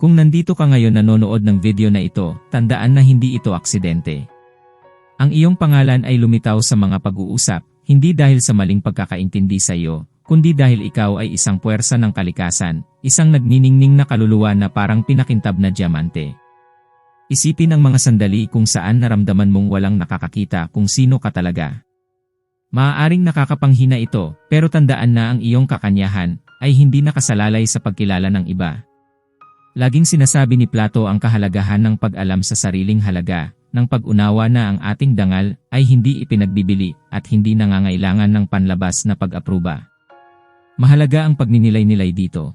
Kung nandito ka ngayon nanonood ng video na ito, tandaan na hindi ito aksidente. Ang iyong pangalan ay lumitaw sa mga pag-uusap, hindi dahil sa maling pagkakaintindi sa iyo, kundi dahil ikaw ay isang puwersa ng kalikasan, isang nagniningning na kaluluwa na parang pinakintab na diamante. Isipin ang mga sandali kung saan naramdaman mong walang nakakakita kung sino ka talaga. Maaaring nakakapanghina ito, pero tandaan na ang iyong kakanyahan ay hindi nakasalalay sa pagkilala ng iba. Laging sinasabi ni Plato ang kahalagahan ng pag-alam sa sariling halaga, ng pag-unawa na ang ating dangal ay hindi ipinagbibili at hindi nangangailangan ng panlabas na pag-apruba. Mahalaga ang pagninilay-nilay dito.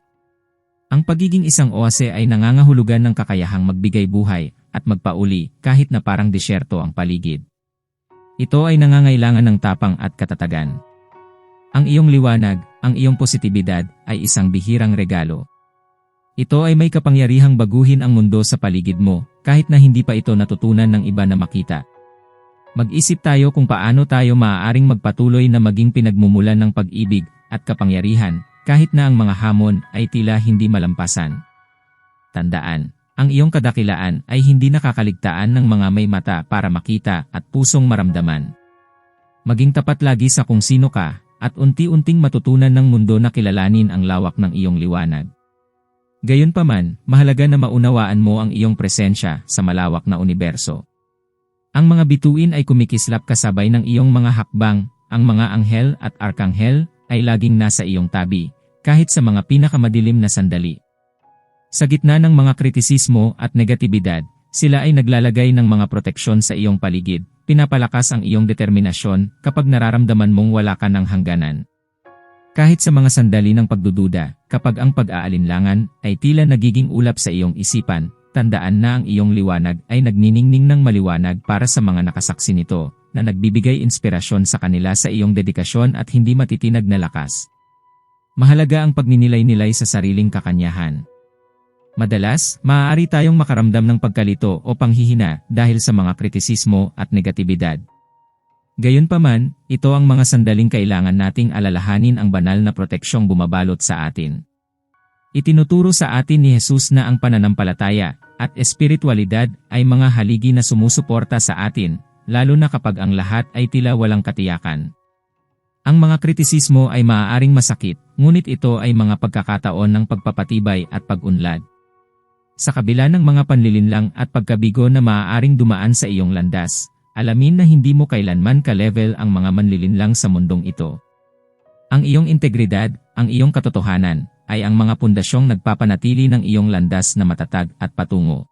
Ang pagiging isang oase ay nangangahulugan ng kakayahang magbigay buhay at magpauli kahit na parang disyerto ang paligid. Ito ay nangangailangan ng tapang at katatagan. Ang iyong liwanag, ang iyong positibidad ay isang bihirang regalo ito ay may kapangyarihang baguhin ang mundo sa paligid mo, kahit na hindi pa ito natutunan ng iba na makita. Mag-isip tayo kung paano tayo maaaring magpatuloy na maging pinagmumulan ng pag-ibig at kapangyarihan, kahit na ang mga hamon ay tila hindi malampasan. Tandaan, ang iyong kadakilaan ay hindi nakakaligtaan ng mga may mata para makita at pusong maramdaman. Maging tapat lagi sa kung sino ka, at unti-unting matutunan ng mundo na kilalanin ang lawak ng iyong liwanag. Gayunpaman, mahalaga na maunawaan mo ang iyong presensya sa malawak na universo. Ang mga bituin ay kumikislap kasabay ng iyong mga hakbang, ang mga anghel at arkanghel ay laging nasa iyong tabi, kahit sa mga pinakamadilim na sandali. Sa gitna ng mga kritisismo at negatibidad, sila ay naglalagay ng mga proteksyon sa iyong paligid, pinapalakas ang iyong determinasyon kapag nararamdaman mong wala ka ng hangganan. Kahit sa mga sandali ng pagdududa, kapag ang pag-aalinlangan ay tila nagiging ulap sa iyong isipan, tandaan na ang iyong liwanag ay nagniningning ng maliwanag para sa mga nakasaksi nito, na nagbibigay inspirasyon sa kanila sa iyong dedikasyon at hindi matitinag na lakas. Mahalaga ang pagninilay-nilay sa sariling kakanyahan. Madalas, maaari tayong makaramdam ng pagkalito o panghihina dahil sa mga kritisismo at negatibidad. Gayunpaman, ito ang mga sandaling kailangan nating alalahanin ang banal na proteksyong bumabalot sa atin. Itinuturo sa atin ni Jesus na ang pananampalataya at espiritualidad ay mga haligi na sumusuporta sa atin, lalo na kapag ang lahat ay tila walang katiyakan. Ang mga kritisismo ay maaaring masakit, ngunit ito ay mga pagkakataon ng pagpapatibay at pag-unlad. Sa kabila ng mga panlilinlang at pagkabigo na maaaring dumaan sa iyong landas, alamin na hindi mo kailanman ka-level ang mga manlilinlang sa mundong ito. Ang iyong integridad, ang iyong katotohanan, ay ang mga pundasyong nagpapanatili ng iyong landas na matatag at patungo.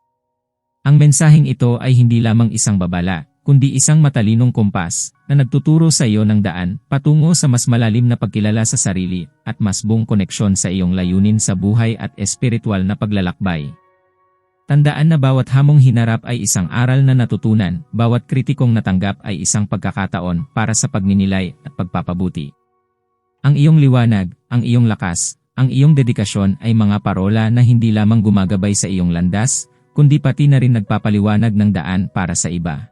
Ang mensaheng ito ay hindi lamang isang babala, kundi isang matalinong kumpas na nagtuturo sa iyo ng daan patungo sa mas malalim na pagkilala sa sarili at mas buong koneksyon sa iyong layunin sa buhay at espiritual na paglalakbay. Tandaan na bawat hamong hinarap ay isang aral na natutunan, bawat kritikong natanggap ay isang pagkakataon para sa pagninilay at pagpapabuti. Ang iyong liwanag, ang iyong lakas, ang iyong dedikasyon ay mga parola na hindi lamang gumagabay sa iyong landas, kundi pati na rin nagpapaliwanag ng daan para sa iba.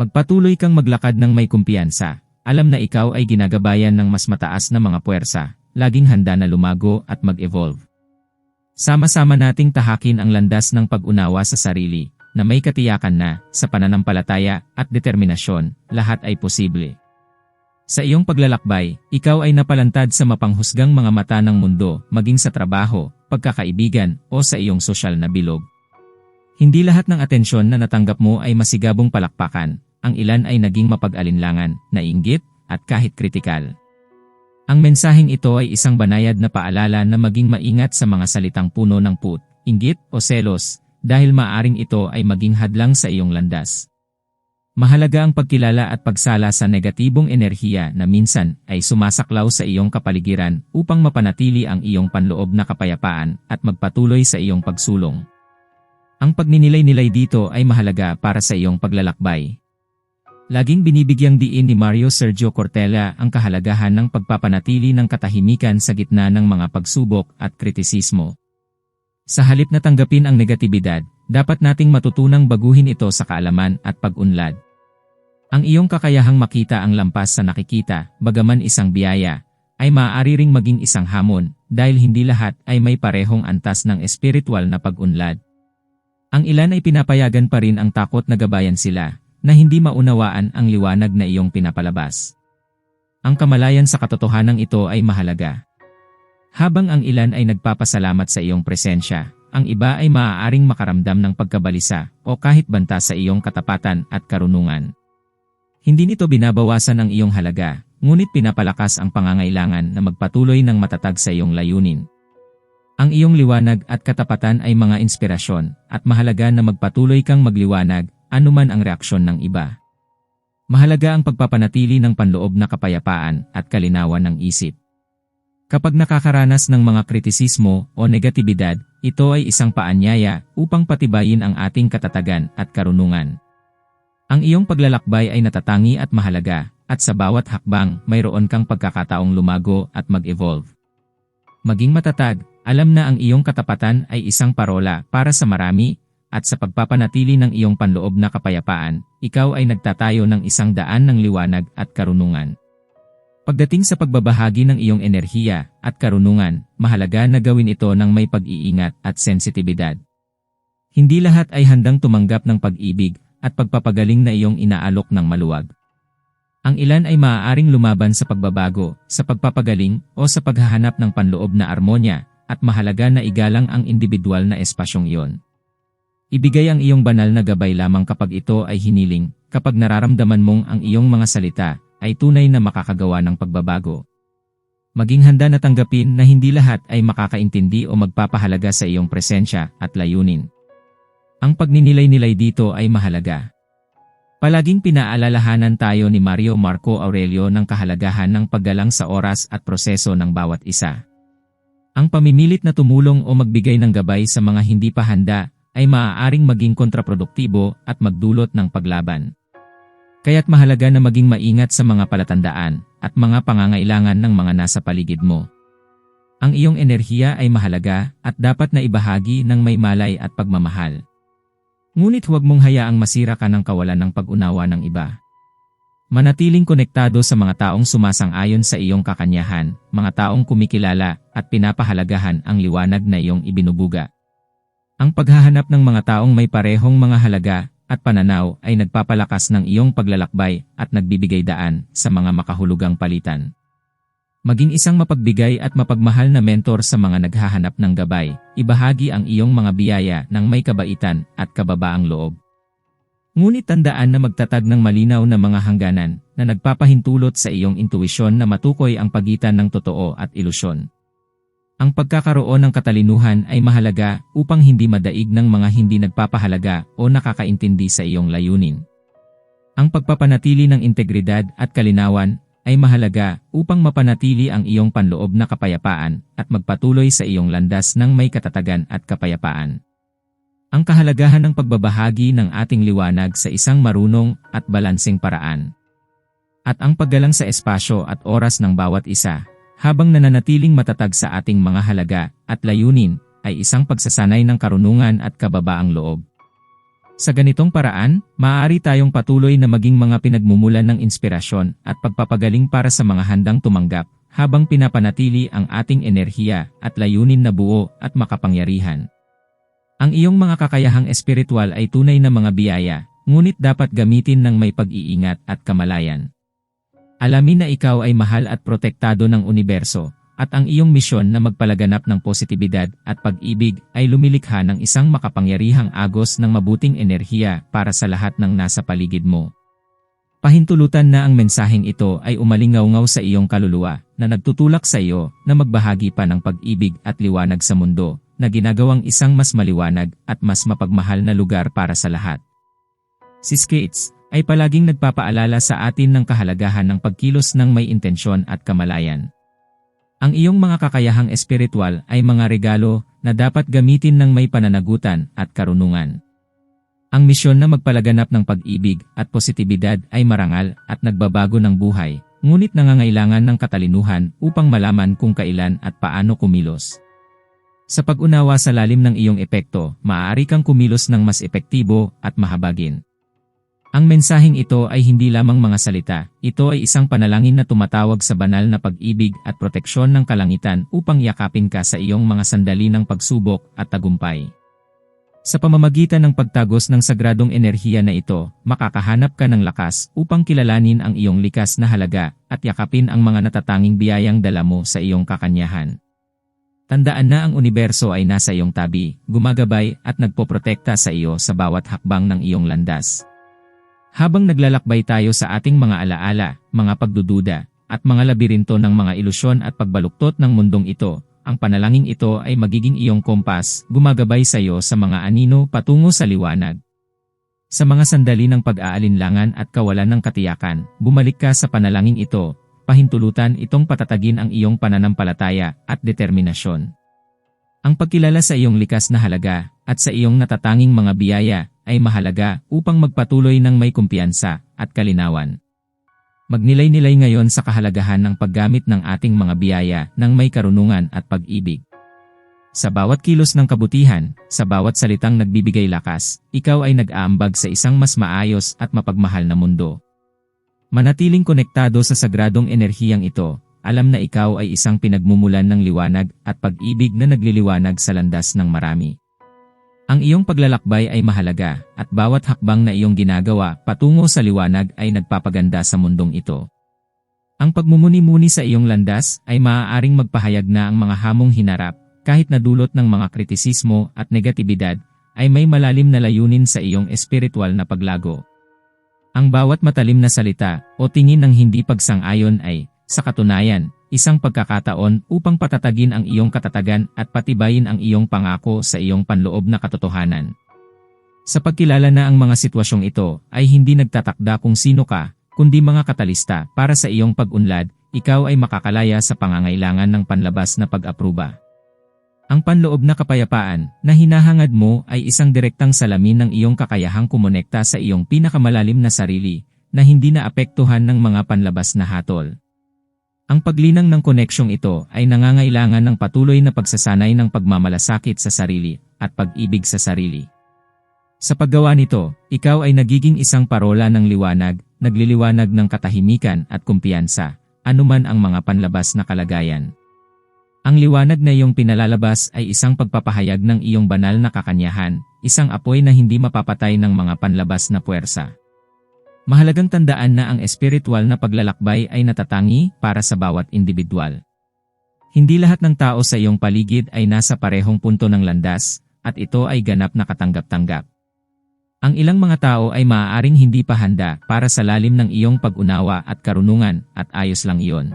Magpatuloy kang maglakad ng may kumpiyansa, alam na ikaw ay ginagabayan ng mas mataas na mga puwersa, laging handa na lumago at mag-evolve. Sama-sama nating tahakin ang landas ng pag-unawa sa sarili, na may katiyakan na, sa pananampalataya at determinasyon, lahat ay posible. Sa iyong paglalakbay, ikaw ay napalantad sa mapanghusgang mga mata ng mundo, maging sa trabaho, pagkakaibigan, o sa iyong sosyal na bilog. Hindi lahat ng atensyon na natanggap mo ay masigabong palakpakan, ang ilan ay naging mapag-alinlangan, nainggit, at kahit kritikal. Ang mensaheng ito ay isang banayad na paalala na maging maingat sa mga salitang puno ng put, inggit o selos, dahil maaring ito ay maging hadlang sa iyong landas. Mahalaga ang pagkilala at pagsala sa negatibong enerhiya na minsan ay sumasaklaw sa iyong kapaligiran upang mapanatili ang iyong panloob na kapayapaan at magpatuloy sa iyong pagsulong. Ang pagninilay-nilay dito ay mahalaga para sa iyong paglalakbay. Laging binibigyang diin ni Mario Sergio Cortella ang kahalagahan ng pagpapanatili ng katahimikan sa gitna ng mga pagsubok at kritisismo. Sa halip na tanggapin ang negatibidad, dapat nating matutunang baguhin ito sa kaalaman at pag-unlad. Ang iyong kakayahang makita ang lampas sa nakikita, bagaman isang biyaya, ay maaari ring maging isang hamon, dahil hindi lahat ay may parehong antas ng espiritual na pag-unlad. Ang ilan ay pinapayagan pa rin ang takot na gabayan sila, na hindi maunawaan ang liwanag na iyong pinapalabas. Ang kamalayan sa katotohanan ito ay mahalaga. Habang ang ilan ay nagpapasalamat sa iyong presensya, ang iba ay maaaring makaramdam ng pagkabalisa o kahit banta sa iyong katapatan at karunungan. Hindi nito binabawasan ang iyong halaga, ngunit pinapalakas ang pangangailangan na magpatuloy ng matatag sa iyong layunin. Ang iyong liwanag at katapatan ay mga inspirasyon at mahalaga na magpatuloy kang magliwanag anuman ang reaksyon ng iba. Mahalaga ang pagpapanatili ng panloob na kapayapaan at kalinawan ng isip. Kapag nakakaranas ng mga kritisismo o negatibidad, ito ay isang paanyaya upang patibayin ang ating katatagan at karunungan. Ang iyong paglalakbay ay natatangi at mahalaga, at sa bawat hakbang mayroon kang pagkakataong lumago at mag-evolve. Maging matatag, alam na ang iyong katapatan ay isang parola para sa marami, at sa pagpapanatili ng iyong panloob na kapayapaan, ikaw ay nagtatayo ng isang daan ng liwanag at karunungan. Pagdating sa pagbabahagi ng iyong enerhiya at karunungan, mahalaga na gawin ito ng may pag-iingat at sensitibidad. Hindi lahat ay handang tumanggap ng pag-ibig at pagpapagaling na iyong inaalok ng maluwag. Ang ilan ay maaaring lumaban sa pagbabago, sa pagpapagaling, o sa paghahanap ng panloob na armonya, at mahalaga na igalang ang individual na espasyong iyon. Ibigay ang iyong banal na gabay lamang kapag ito ay hiniling, kapag nararamdaman mong ang iyong mga salita ay tunay na makakagawa ng pagbabago. Maging handa na tanggapin na hindi lahat ay makakaintindi o magpapahalaga sa iyong presensya at layunin. Ang pagninilay-nilay dito ay mahalaga. Palaging pinaalalahanan tayo ni Mario Marco Aurelio ng kahalagahan ng paggalang sa oras at proseso ng bawat isa. Ang pamimilit na tumulong o magbigay ng gabay sa mga hindi pa handa ay maaaring maging kontraproduktibo at magdulot ng paglaban. Kaya't mahalaga na maging maingat sa mga palatandaan at mga pangangailangan ng mga nasa paligid mo. Ang iyong enerhiya ay mahalaga at dapat na ibahagi ng may malay at pagmamahal. Ngunit huwag mong hayaang masira ka ng kawalan ng pag-unawa ng iba. Manatiling konektado sa mga taong sumasang-ayon sa iyong kakanyahan, mga taong kumikilala at pinapahalagahan ang liwanag na iyong ibinubuga. Ang paghahanap ng mga taong may parehong mga halaga at pananaw ay nagpapalakas ng iyong paglalakbay at nagbibigay daan sa mga makahulugang palitan. Maging isang mapagbigay at mapagmahal na mentor sa mga naghahanap ng gabay, ibahagi ang iyong mga biyaya ng may kabaitan at kababaang loob. Ngunit tandaan na magtatag ng malinaw na mga hangganan na nagpapahintulot sa iyong intuwisyon na matukoy ang pagitan ng totoo at ilusyon. Ang pagkakaroon ng katalinuhan ay mahalaga upang hindi madaig ng mga hindi nagpapahalaga o nakakaintindi sa iyong layunin. Ang pagpapanatili ng integridad at kalinawan ay mahalaga upang mapanatili ang iyong panloob na kapayapaan at magpatuloy sa iyong landas ng may katatagan at kapayapaan. Ang kahalagahan ng pagbabahagi ng ating liwanag sa isang marunong at balanseng paraan. At ang paggalang sa espasyo at oras ng bawat isa, habang nananatiling matatag sa ating mga halaga at layunin, ay isang pagsasanay ng karunungan at kababaang loob. Sa ganitong paraan, maaari tayong patuloy na maging mga pinagmumulan ng inspirasyon at pagpapagaling para sa mga handang tumanggap, habang pinapanatili ang ating enerhiya at layunin na buo at makapangyarihan. Ang iyong mga kakayahang espiritual ay tunay na mga biyaya, ngunit dapat gamitin ng may pag-iingat at kamalayan. Alamin na ikaw ay mahal at protektado ng universo, at ang iyong misyon na magpalaganap ng positibidad at pag-ibig ay lumilikha ng isang makapangyarihang agos ng mabuting enerhiya para sa lahat ng nasa paligid mo. Pahintulutan na ang mensaheng ito ay umalingaw-ngaw sa iyong kaluluwa na nagtutulak sa iyo na magbahagi pa ng pag-ibig at liwanag sa mundo na ginagawang isang mas maliwanag at mas mapagmahal na lugar para sa lahat. Si Skates ay palaging nagpapaalala sa atin ng kahalagahan ng pagkilos ng may intensyon at kamalayan. Ang iyong mga kakayahang espiritual ay mga regalo na dapat gamitin ng may pananagutan at karunungan. Ang misyon na magpalaganap ng pag-ibig at positibidad ay marangal at nagbabago ng buhay, ngunit nangangailangan ng katalinuhan upang malaman kung kailan at paano kumilos. Sa pag-unawa sa lalim ng iyong epekto, maaari kang kumilos ng mas epektibo at mahabagin. Ang mensaheng ito ay hindi lamang mga salita, ito ay isang panalangin na tumatawag sa banal na pag-ibig at proteksyon ng kalangitan upang yakapin ka sa iyong mga sandali ng pagsubok at tagumpay. Sa pamamagitan ng pagtagos ng sagradong enerhiya na ito, makakahanap ka ng lakas upang kilalanin ang iyong likas na halaga at yakapin ang mga natatanging biyayang dala mo sa iyong kakanyahan. Tandaan na ang universo ay nasa iyong tabi, gumagabay at nagpoprotekta sa iyo sa bawat hakbang ng iyong landas. Habang naglalakbay tayo sa ating mga alaala, mga pagdududa, at mga labirinto ng mga ilusyon at pagbaluktot ng mundong ito, ang panalangin ito ay magiging iyong kompas, gumagabay sa iyo sa mga anino patungo sa liwanag. Sa mga sandali ng pag-aalinlangan at kawalan ng katiyakan, bumalik ka sa panalangin ito, pahintulutan itong patatagin ang iyong pananampalataya at determinasyon. Ang pagkilala sa iyong likas na halaga at sa iyong natatanging mga biyaya ay mahalaga upang magpatuloy ng may kumpiyansa at kalinawan. Magnilay-nilay ngayon sa kahalagahan ng paggamit ng ating mga biyaya ng may karunungan at pag-ibig. Sa bawat kilos ng kabutihan, sa bawat salitang nagbibigay lakas, ikaw ay nag-aambag sa isang mas maayos at mapagmahal na mundo. Manatiling konektado sa sagradong enerhiyang ito, alam na ikaw ay isang pinagmumulan ng liwanag at pag-ibig na nagliliwanag sa landas ng marami. Ang iyong paglalakbay ay mahalaga, at bawat hakbang na iyong ginagawa patungo sa liwanag ay nagpapaganda sa mundong ito. Ang pagmumuni-muni sa iyong landas ay maaaring magpahayag na ang mga hamong hinarap, kahit na dulot ng mga kritisismo at negatibidad, ay may malalim na layunin sa iyong espiritual na paglago. Ang bawat matalim na salita o tingin ng hindi pagsang-ayon ay, sa katunayan, isang pagkakataon upang patatagin ang iyong katatagan at patibayin ang iyong pangako sa iyong panloob na katotohanan. Sa pagkilala na ang mga sitwasyong ito ay hindi nagtatakda kung sino ka, kundi mga katalista para sa iyong pag-unlad, ikaw ay makakalaya sa pangangailangan ng panlabas na pag-apruba. Ang panloob na kapayapaan na hinahangad mo ay isang direktang salamin ng iyong kakayahang kumonekta sa iyong pinakamalalim na sarili na hindi naapektuhan ng mga panlabas na hatol. Ang paglinang ng koneksyong ito ay nangangailangan ng patuloy na pagsasanay ng pagmamalasakit sa sarili at pag-ibig sa sarili. Sa paggawa nito, ikaw ay nagiging isang parola ng liwanag, nagliliwanag ng katahimikan at kumpiyansa, anuman ang mga panlabas na kalagayan. Ang liwanag na iyong pinalalabas ay isang pagpapahayag ng iyong banal na kakanyahan, isang apoy na hindi mapapatay ng mga panlabas na puwersa. Mahalagang tandaan na ang espiritual na paglalakbay ay natatangi para sa bawat individual. Hindi lahat ng tao sa iyong paligid ay nasa parehong punto ng landas, at ito ay ganap na katanggap-tanggap. Ang ilang mga tao ay maaaring hindi pa handa para sa lalim ng iyong pag-unawa at karunungan at ayos lang iyon.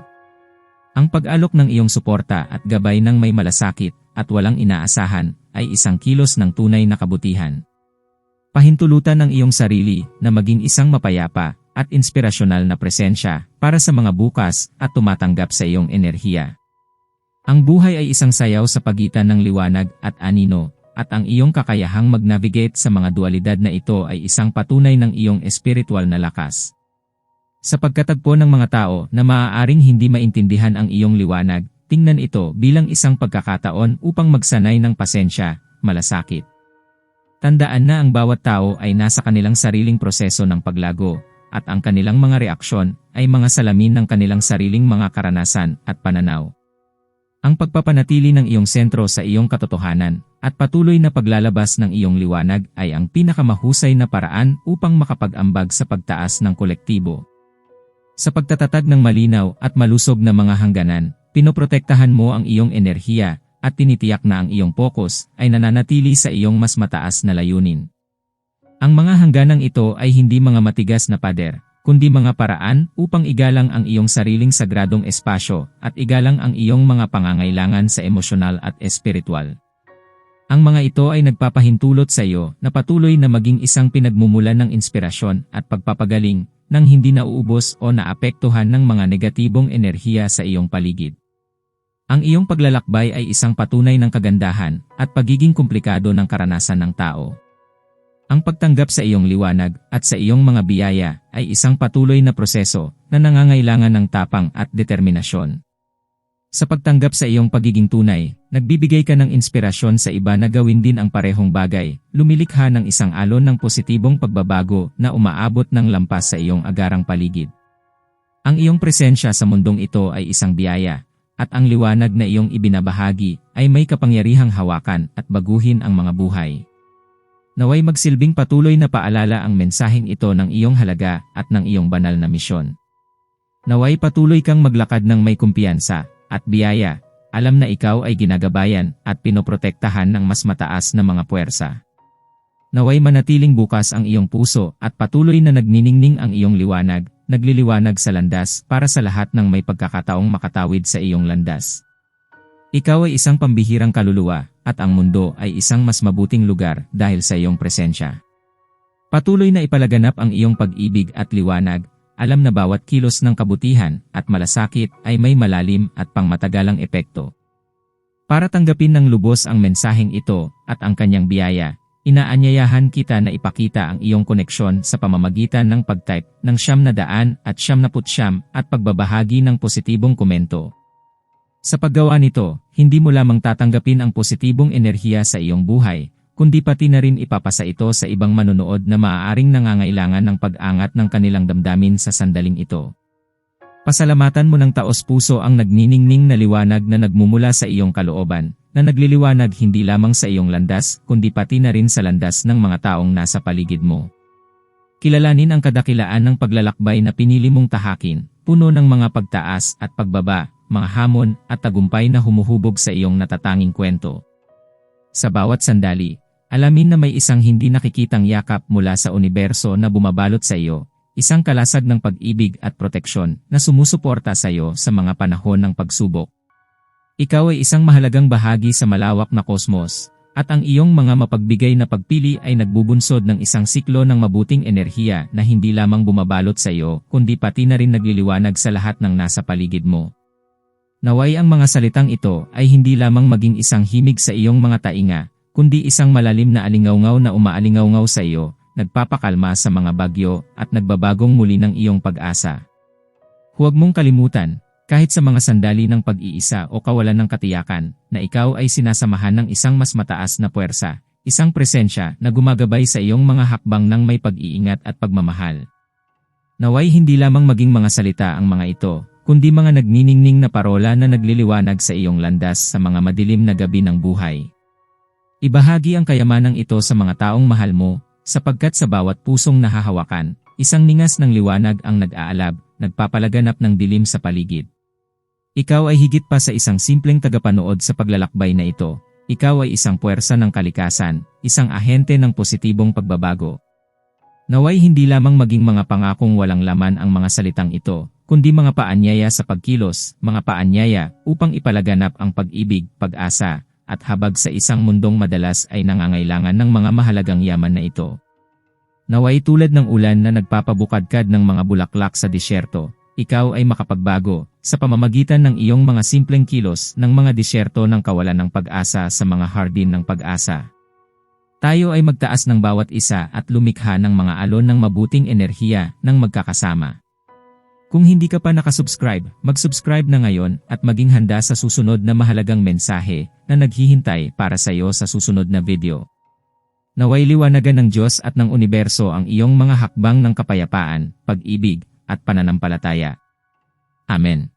Ang pag-alok ng iyong suporta at gabay ng may malasakit at walang inaasahan ay isang kilos ng tunay na kabutihan. Pahintulutan ng iyong sarili na maging isang mapayapa at inspirasyonal na presensya para sa mga bukas at tumatanggap sa iyong enerhiya. Ang buhay ay isang sayaw sa pagitan ng liwanag at anino, at ang iyong kakayahang mag-navigate sa mga dualidad na ito ay isang patunay ng iyong espiritual na lakas. Sa pagkatagpo ng mga tao na maaaring hindi maintindihan ang iyong liwanag, tingnan ito bilang isang pagkakataon upang magsanay ng pasensya, malasakit Tandaan na ang bawat tao ay nasa kanilang sariling proseso ng paglago, at ang kanilang mga reaksyon ay mga salamin ng kanilang sariling mga karanasan at pananaw. Ang pagpapanatili ng iyong sentro sa iyong katotohanan at patuloy na paglalabas ng iyong liwanag ay ang pinakamahusay na paraan upang makapag-ambag sa pagtaas ng kolektibo. Sa pagtatatag ng malinaw at malusog na mga hangganan, pinoprotektahan mo ang iyong enerhiya at tinitiyak na ang iyong focus ay nananatili sa iyong mas mataas na layunin. Ang mga hangganang ito ay hindi mga matigas na pader, kundi mga paraan upang igalang ang iyong sariling sagradong espasyo at igalang ang iyong mga pangangailangan sa emosyonal at espiritual. Ang mga ito ay nagpapahintulot sa iyo na patuloy na maging isang pinagmumulan ng inspirasyon at pagpapagaling nang hindi nauubos o naapektuhan ng mga negatibong enerhiya sa iyong paligid. Ang iyong paglalakbay ay isang patunay ng kagandahan at pagiging komplikado ng karanasan ng tao. Ang pagtanggap sa iyong liwanag at sa iyong mga biyaya ay isang patuloy na proseso na nangangailangan ng tapang at determinasyon. Sa pagtanggap sa iyong pagiging tunay, Nagbibigay ka ng inspirasyon sa iba na gawin din ang parehong bagay, lumilikha ng isang alon ng positibong pagbabago na umaabot ng lampas sa iyong agarang paligid. Ang iyong presensya sa mundong ito ay isang biyaya, at ang liwanag na iyong ibinabahagi ay may kapangyarihang hawakan at baguhin ang mga buhay. Naway magsilbing patuloy na paalala ang mensaheng ito ng iyong halaga at ng iyong banal na misyon. Naway patuloy kang maglakad ng may kumpiyansa at biyaya, alam na ikaw ay ginagabayan at pinoprotektahan ng mas mataas na mga puwersa. Naway manatiling bukas ang iyong puso at patuloy na nagniningning ang iyong liwanag, nagliliwanag sa landas para sa lahat ng may pagkakataong makatawid sa iyong landas. Ikaw ay isang pambihirang kaluluwa at ang mundo ay isang mas mabuting lugar dahil sa iyong presensya. Patuloy na ipalaganap ang iyong pag-ibig at liwanag alam na bawat kilos ng kabutihan at malasakit ay may malalim at pangmatagalang epekto. Para tanggapin ng lubos ang mensaheng ito at ang kanyang biyaya, inaanyayahan kita na ipakita ang iyong koneksyon sa pamamagitan ng pag-type ng siyam na daan at siyam na putsyam at pagbabahagi ng positibong komento. Sa paggawa nito, hindi mo lamang tatanggapin ang positibong enerhiya sa iyong buhay, kundi pati na rin ipapasa ito sa ibang manonood na maaaring nangangailangan ng pag-angat ng kanilang damdamin sa sandaling ito. Pasalamatan mo ng taos puso ang nagniningning na liwanag na nagmumula sa iyong kalooban, na nagliliwanag hindi lamang sa iyong landas, kundi pati na rin sa landas ng mga taong nasa paligid mo. Kilalanin ang kadakilaan ng paglalakbay na pinili mong tahakin, puno ng mga pagtaas at pagbaba, mga hamon at tagumpay na humuhubog sa iyong natatanging kwento. Sa bawat sandali, Alamin na may isang hindi nakikitang yakap mula sa universo na bumabalot sa iyo, isang kalasag ng pag-ibig at proteksyon na sumusuporta sa iyo sa mga panahon ng pagsubok. Ikaw ay isang mahalagang bahagi sa malawak na kosmos, at ang iyong mga mapagbigay na pagpili ay nagbubunsod ng isang siklo ng mabuting enerhiya na hindi lamang bumabalot sa iyo, kundi pati na rin nagliliwanag sa lahat ng nasa paligid mo. Naway ang mga salitang ito ay hindi lamang maging isang himig sa iyong mga tainga, kundi isang malalim na alingawngaw na umaalingawngaw sa iyo, nagpapakalma sa mga bagyo at nagbabagong muli ng iyong pag-asa. Huwag mong kalimutan, kahit sa mga sandali ng pag-iisa o kawalan ng katiyakan, na ikaw ay sinasamahan ng isang mas mataas na puwersa, isang presensya na gumagabay sa iyong mga hakbang ng may pag-iingat at pagmamahal. Naway hindi lamang maging mga salita ang mga ito, kundi mga nagniningning na parola na nagliliwanag sa iyong landas sa mga madilim na gabi ng buhay. Ibahagi ang kayamanang ito sa mga taong mahal mo, sapagkat sa bawat pusong nahahawakan, isang ningas ng liwanag ang nag-aalab, nagpapalaganap ng dilim sa paligid. Ikaw ay higit pa sa isang simpleng tagapanood sa paglalakbay na ito. Ikaw ay isang puwersa ng kalikasan, isang ahente ng positibong pagbabago. Naway hindi lamang maging mga pangakong walang laman ang mga salitang ito, kundi mga paanyaya sa pagkilos, mga paanyaya upang ipalaganap ang pag-ibig, pag-asa, at habag sa isang mundong madalas ay nangangailangan ng mga mahalagang yaman na ito. Naway tulad ng ulan na nagpapabukadkad ng mga bulaklak sa disyerto, ikaw ay makapagbago sa pamamagitan ng iyong mga simpleng kilos ng mga disyerto ng kawalan ng pag-asa sa mga hardin ng pag-asa. Tayo ay magtaas ng bawat isa at lumikha ng mga alon ng mabuting enerhiya ng magkakasama. Kung hindi ka pa nakasubscribe, mag-subscribe na ngayon at maging handa sa susunod na mahalagang mensahe na naghihintay para sa iyo sa susunod na video. Naway liwanagan ng Diyos at ng universo ang iyong mga hakbang ng kapayapaan, pag-ibig, at pananampalataya. Amen.